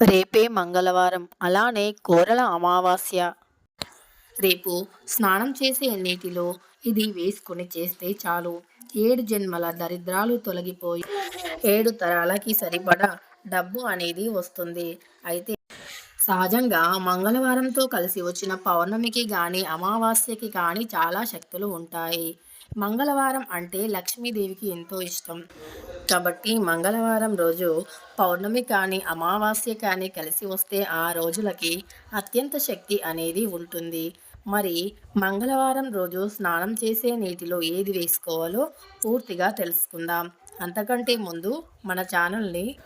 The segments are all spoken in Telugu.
రేపే మంగళవారం. అలానే కోరల అమావాస్య. రేపు స్నానం చేసే నీటిలో ఇది వేసుకొని చేస్తే చాలు. ఏడు జన్మల దరిద్రాలు తొలగిపోయి ఏడు తరాలకి సరిపడా డబ్బు అనేది వస్తుంది. అయితే సహజంగా మంగళవారంతో కలిసి వచ్చిన పౌర్ణమికి కానీ అమావాస్యకి కానీ చాలా శక్తులు ఉంటాయి. మంగళవారం అంటే లక్ష్మీదేవికి ఎంతో ఇష్టం. కాబట్టి మంగళవారం రోజు పౌర్ణమి కానీ అమావాస్య కానీ కలిసి వస్తే ఆ రోజులకి అత్యంత శక్తి అనేది ఉంటుంది. మరి మంగళవారం రోజు స్నానం చేసే నీటిలో ఏది వేసుకోవాలో పూర్తిగా తెలుసుకుందాం. అంతకంటే ముందు మన ఛానల్ని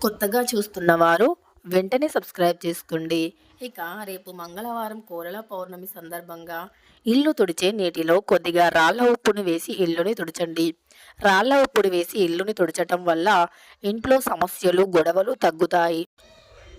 కొత్తగా చూస్తున్నవారు వెంటనే సబ్స్క్రైబ్ చేసుకోండి. ఇక రేపు మంగళవారం కోరల పౌర్ణమి సందర్భంగా ఇల్లు తుడిచే నీటిలో కొద్దిగా రాళ్ళ ఉప్పుని వేసి ఇల్లుని తుడచండి. రాళ్ళ ఉప్పుని వేసి ఇల్లుని తుడచటం వల్ల ఇంట్లో సమస్యలు గొడవలు తగ్గుతాయి.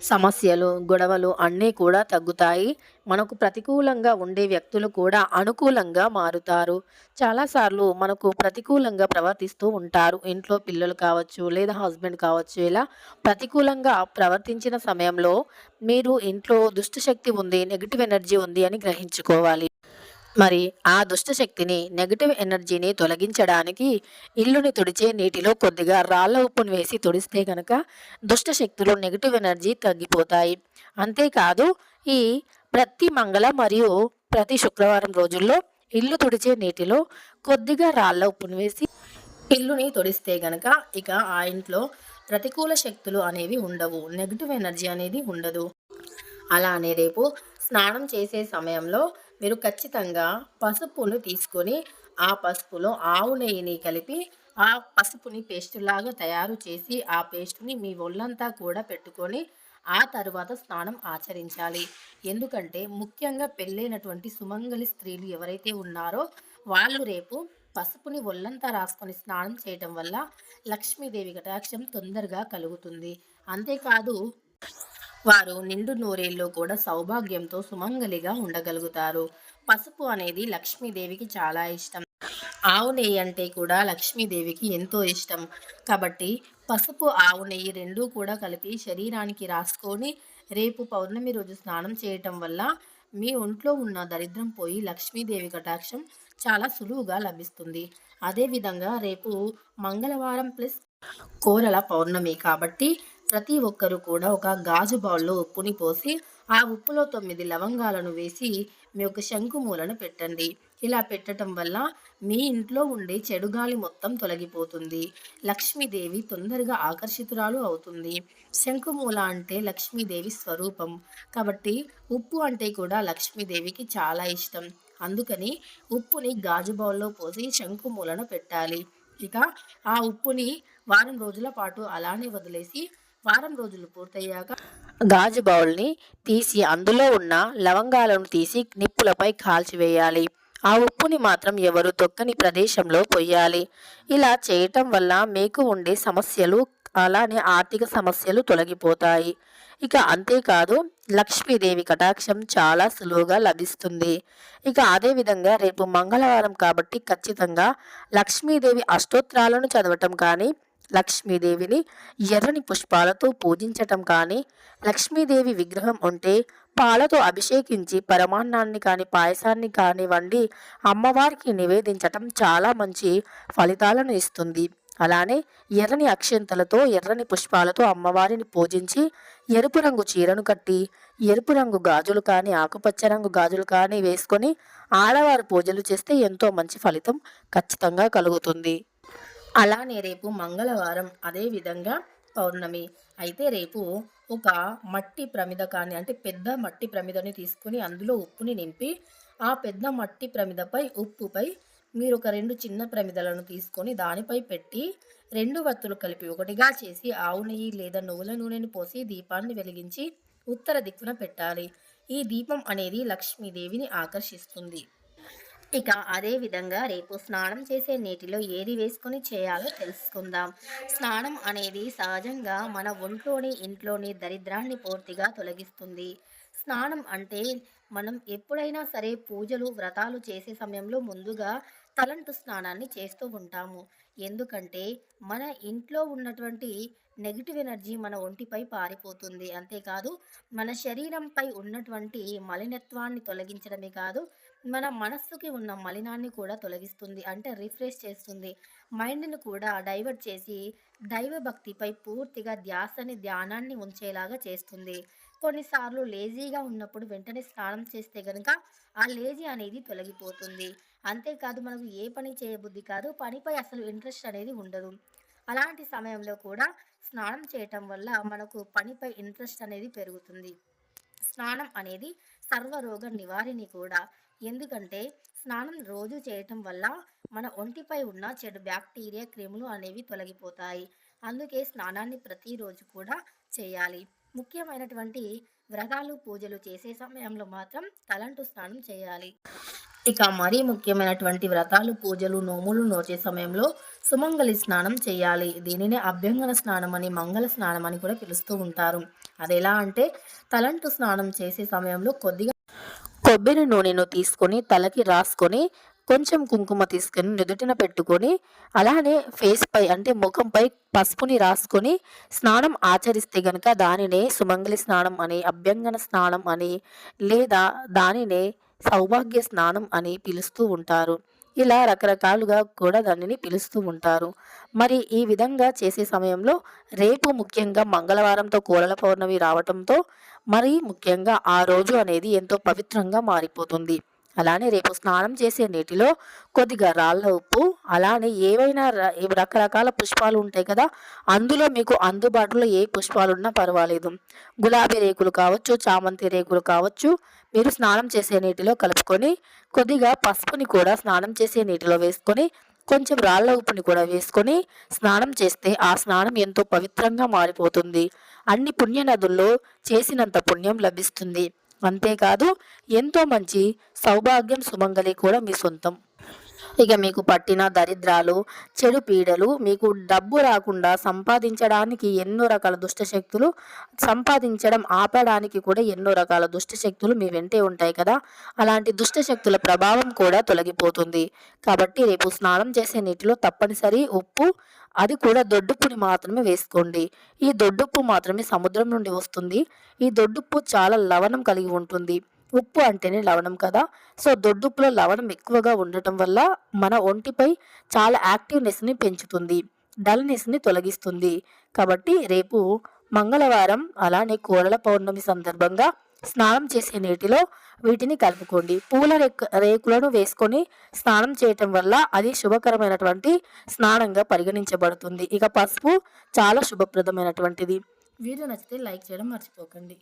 సమస్యలు గొడవలు అన్నీ కూడా తగ్గుతాయి. మనకు ప్రతికూలంగా ఉండే వ్యక్తులు కూడా అనుకూలంగా మారుతారు. చాలాసార్లు మనకు ప్రతికూలంగా ప్రవర్తిస్తూ ఉంటారు. ఇంట్లో పిల్లలు కావచ్చు లేదా హస్బెండ్ కావచ్చు. ఇలా ప్రతికూలంగా ప్రవర్తించిన సమయంలో మీరు ఇంట్లో దుష్టశక్తి ఉంది నెగిటివ్ ఎనర్జీ ఉంది అని గ్రహించుకోవాలి. మరి ఆ దుష్ట శక్తిని నెగటివ్ ఎనర్జీని తొలగించడానికి ఇల్లుని తుడిచే నీటిలో కొద్దిగా రాళ్ళ ఉప్పును వేసి తుడిస్తే కనుక దుష్ట శక్తులు నెగటివ్ ఎనర్జీ తగ్గిపోతాయి. అంతేకాదు ఈ ప్రతి మంగళ మరియు ప్రతి శుక్రవారం రోజుల్లో ఇల్లు తుడిచే నీటిలో కొద్దిగా రాళ్ళ ఉప్పును వేసి ఇల్లుని తొడిస్తే గనక ఇక ఆ ఇంట్లో ప్రతికూల శక్తులు అనేవి ఉండవు. నెగటివ్ ఎనర్జీ అనేది ఉండదు. అలానే రేపు స్నానం చేసే సమయంలో మీరు ఖచ్చితంగా పసుపును తీసుకొని ఆ పసుపులో ఆవు నెయ్యిని కలిపి ఆ పసుపుని పేస్ట్ లాగా తయారు చేసి ఆ పేస్ట్ని మీ ఒళ్ళంతా కూడా పెట్టుకొని ఆ తరువాత స్నానం ఆచరించాలి. ఎందుకంటే ముఖ్యంగా పెళ్ళైనటువంటి సుమంగలి స్త్రీలు ఎవరైతే ఉన్నారో వాళ్ళు రేపు పసుపుని ఒళ్ళంతా రాసుకొని స్నానం చేయటం వల్ల లక్ష్మీదేవి కటాక్షం తొందరగా కలుగుతుంది. అంతేకాదు వారు నిండు నూరేళ్ళు కూడా సౌభాగ్యంతో సుమంగలిగా ఉండగలుగుతారు. పసుపు అనేది లక్ష్మీదేవికి చాలా ఇష్టం. ఆవు నెయ్యి అంటే కూడా లక్ష్మీదేవికి ఎంతో ఇష్టం. కాబట్టి పసుపు ఆవు నెయ్యి రెండూ కూడా కలిపి శరీరానికి రాసుకొని రేపు పౌర్ణమి రోజు స్నానం చేయటం వల్ల మీ ఒంట్లో ఉన్న దరిద్రం పోయి లక్ష్మీదేవి కటాక్షం చాలా సులువుగా లభిస్తుంది. అదేవిధంగా రేపు మంగళవారం ప్లస్ కోరల పౌర్ణమి కాబట్టి ప్రతి ఒక్కరూ కూడా ఒక గాజు బౌల్లో ఉప్పుని పోసి ఆ ఉప్పులో తొమ్మిది లవంగాలను వేసి మీ యొక్క శంకుమూలను పెట్టండి. ఇలా పెట్టడం వల్ల మీ ఇంట్లో ఉండే చెడుగాలి మొత్తం తొలగిపోతుంది. లక్ష్మీదేవి తొందరగా ఆకర్షితురాలు అవుతుంది. శంకుమూల అంటే లక్ష్మీదేవి స్వరూపం. కాబట్టి ఉప్పు అంటే కూడా లక్ష్మీదేవికి చాలా ఇష్టం. అందుకని ఉప్పుని గాజు బౌల్లో పోసి శంకుమూలను పెట్టాలి. ఇక ఆ ఉప్పుని వారం రోజుల పాటు అలానే వదిలేసి వారం రోజులు పూర్తయ్యాక గాజు బౌల్ని తీసి అందులో ఉన్న లవంగాలను తీసి నిప్పులపై కాల్చివేయాలి. ఆ ఉప్పుని మాత్రం ఎవరు తొక్కని ప్రదేశంలో పొయ్యాలి. ఇలా చేయటం వల్ల మీకు ఉండే సమస్యలు అలానే ఆర్థిక సమస్యలు తొలగిపోతాయి. ఇక అంతేకాదు లక్ష్మీదేవి కటాక్షం చాలా సులువుగా లభిస్తుంది. ఇక అదేవిధంగా రేపు మంగళవారం కాబట్టి ఖచ్చితంగా లక్ష్మీదేవి అష్టోత్తరాలను చదవటం కానీ లక్ష్మీదేవిని ఎర్రని పుష్పాలతో పూజించటం కానీ లక్ష్మీదేవి విగ్రహం ఉంటే పాలతో అభిషేకించి పరమాన్నాన్ని కానీ పాయసాన్ని కానివ్వండి అమ్మవారికి నివేదించటం చాలా మంచి ఫలితాలను ఇస్తుంది. అలానే ఎర్రని అక్షంతలతో ఎర్రని పుష్పాలతో అమ్మవారిని పూజించి ఎరుపు రంగు చీరను కట్టి ఎరుపు రంగు గాజులు కానీ ఆకుపచ్చ రంగు గాజులు కానీ వేసుకొని ఆడవారు పూజలు చేస్తే ఎంతో మంచి ఫలితం ఖచ్చితంగా కలుగుతుంది. అలానే రేపు మంగళవారం అదే విధంగా పౌర్ణమి. అయితే రేపు ఒక మట్టి ప్రమిద కానీ అంటే పెద్ద మట్టి ప్రమిదని తీసుకొని అందులో ఉప్పుని నింపి ఆ పెద్ద మట్టి ప్రమిదపై ఉప్పుపై మీరు ఒక రెండు చిన్న ప్రమిదలను తీసుకొని దానిపై పెట్టి రెండు వత్తులు కలిపి ఒకటిగా చేసి ఆవు నెయ్యి లేదా నువ్వుల నూనెను పోసి దీపాన్ని వెలిగించి ఉత్తర దిక్కున పెట్టాలి. ఈ దీపం అనేది లక్ష్మీదేవిని ఆకర్షిస్తుంది. ఇక అదే విధంగా రేపు స్నానం చేసే నీటిలో ఏది వేసుకొని చేయాలో తెలుసుకుందాం. స్నానం అనేది సహజంగా మన ఒంట్లోని ఇంట్లోని దరిద్రాన్ని పూర్తిగా తొలగిస్తుంది. స్నానం అంటే మనం ఎప్పుడైనా సరే పూజలు వ్రతాలు చేసే సమయంలో ముందుగా తలంటు స్నానాన్ని చేస్తూ ఉంటాము. ఎందుకంటే మన ఇంట్లో ఉన్నటువంటి నెగిటివ్ ఎనర్జీ మన ఒంటిపై పారిపోతుంది. అంతేకాదు మన శరీరంపై ఉన్నటువంటి మలినత్వాన్ని తొలగించడమే కాదు మన మనస్సుకి ఉన్న మలినాన్ని కూడా తొలగిస్తుంది. అంటే రిఫ్రెష్ చేస్తుంది. మైండ్ని కూడా డైవర్ట్ చేసి దైవభక్తిపై పూర్తిగా ధ్యాసని ధ్యానాన్ని ఉంచేలాగా చేస్తుంది. కొన్నిసార్లు లేజీగా ఉన్నప్పుడు వెంటనే స్నానం చేస్తే కనుక ఆ లేజీ అనేది తొలగిపోతుంది. అంతేకాదు మనకు ఏ పని చేయబుద్ధి కాదు. పనిపై అసలు ఇంట్రెస్ట్ అనేది ఉండదు. అలాంటి సమయంలో కూడా స్నానం చేయటం వల్ల మనకు పనిపై ఇంట్రెస్ట్ అనేది పెరుగుతుంది. స్నానం అనేది సర్వరోగ నివారిణి కూడా. ఎందుకంటే స్నానం రోజు చేయటం వల్ల మన ఒంటిపై ఉన్న చెడు బ్యాక్టీరియా క్రిములు అనేవి తొలగిపోతాయి. అందుకే స్నానాన్ని ప్రతిరోజు కూడా చేయాలి. ముఖ్యమైనటువంటి వ్రతాలు పూజలు చేసే సమయంలో మాత్రం తలంటు స్నానం చేయాలి. ఇక మరీ ముఖ్యమైనటువంటి వ్రతాలు పూజలు నోములు నోచే సమయంలో సుమంగళి స్నానం చేయాలి. దీనిని అభ్యంగన స్నానం అని మంగళ స్నానం అని కూడా పిలుస్తూ ఉంటారు. అది ఎలా అంటే తలంటు స్నానం చేసే సమయంలో కొద్దిగా కొబ్బరి నూనెను తీసుకొని తలకి రాసుకొని కొంచెం కుంకుమ తీసుకొని నుదుటిన పెట్టుకొని అలానే ఫేస్ పై అంటే ముఖంపై పసుపుని రాసుకొని స్నానం ఆచరిస్తే గనక దానినే సుమంగళి స్నానం అని అభ్యంగన స్నానం అని లేదా దానినే సౌభాగ్య స్నానం అని పిలుస్తూ ఉంటారు. ఇలా రకరకాలుగా కూడా దానిని పిలుస్తూ ఉంటారు. మరి ఈ విధంగా చేసే సమయంలో రేపు ముఖ్యంగా మంగళవారంతో కోరల పౌర్ణమి రావటంతో మరి ముఖ్యంగా ఆ రోజు అనేది ఎంతో పవిత్రంగా మారిపోతుంది. అలానే రేపు స్నానం చేసే నీటిలో కొద్దిగా రాళ్ళ ఉప్పు అలానే ఏవైనా రకరకాల పుష్పాలు ఉంటాయి కదా అందులో మీకు అందుబాటులో ఏ పుష్పాలు ఉన్నా పర్వాలేదు. గులాబీ రేకులు కావచ్చు చామంతి రేకులు కావచ్చు మీరు స్నానం చేసే నీటిలో కలుపుకొని కొద్దిగా పసుపుని కూడా స్నానం చేసే నీటిలో వేసుకొని కొంచెం రాళ్ళ ఉప్పుని కూడా వేసుకొని స్నానం చేస్తే ఆ స్నానం ఎంతో పవిత్రంగా మారిపోతుంది. అన్ని పుణ్య నదుల్లో చేసినంత పుణ్యం లభిస్తుంది. అంతేకాదు ఎంతో మంచి సౌభాగ్యం సుమంగళి కూడా మీ సొంతం. ఇక మీకు పట్టిన దరిద్రాలు చెడు పీడలు మీకు డబ్బు రాకుండా సంపాదించడానికి ఎన్నో రకాల దుష్ట శక్తులు సంపాదించడం ఆపడానికి కూడా ఎన్నో రకాల దుష్ట శక్తులు మీ వెంటే ఉంటాయి కదా. అలాంటి దుష్ట శక్తుల ప్రభావం కూడా తొలగిపోతుంది. కాబట్టి రేపు స్నానం చేసే నీటిలో తప్పనిసరి ఉప్పు అది కూడా దొడ్డుప్పుని మాత్రమే వేసుకోండి. ఈ దొడ్డుప్పు మాత్రమే సముద్రం నుండి వస్తుంది. ఈ దొడ్డుప్పు చాలా లవణం కలిగి ఉంటుంది. ఉప్పు అంటేనే లవణం కదా. సో దొడ్డుప్పులో లవణం ఎక్కువగా ఉండటం వల్ల మన ఒంటిపై చాలా యాక్టివ్నెస్ని పెంచుతుంది డల్నెస్ని తొలగిస్తుంది. కాబట్టి రేపు మంగళవారం అలానే కోరల పౌర్ణమి సందర్భంగా స్నానం చేసే నీటిలో వీటిని కలుపుకోండి. పూల రేక్ రేకులను వేసుకొని స్నానం చేయటం వల్ల అది శుభకరమైనటువంటి స్నానంగా పరిగణించబడుతుంది. ఇక పసుపు చాలా శుభప్రదమైనటువంటిది. వీడియో నచ్చితే లైక్ చేయడం మర్చిపోకండి.